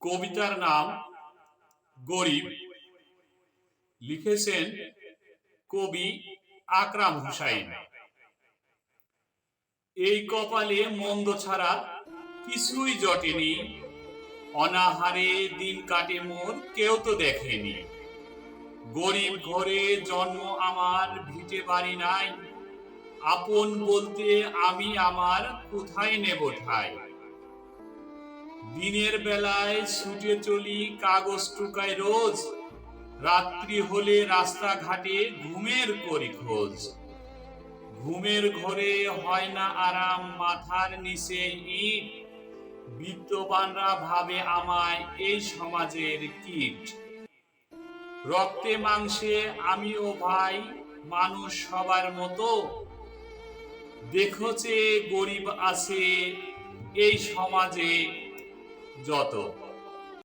কবিতার নাম গরিব। লিখেছেন কবি আকরাম হুসাইন। এই কপালে মন্দ ছাড়া কিছুই জটেনি। অনাহারে দিন কাটে মোর, কেউ তো দেখেনি। গরিব ঘরে জন্ম আমার, ভিটে বাড়ি নাই। আপন বলতে আমি আমার, কোথায় নেব ঠাই? দিনের বেলায় ছুটে চলি কাগজ টুকায় রোজ। রাত্রি হলে রাস্তাঘাটে ঘুমের করি খোঁজ। ঘুমের ঘরে হয় না আরাম, মাথার নিচে ইট। বিত্তবানরা ভাবে আমায় এই সমাজের কীট। রক্তে মাংসে আমিও ভাই, মানুষ সবার মতো। দেখো যে গরিব আছে এই সমাজে যত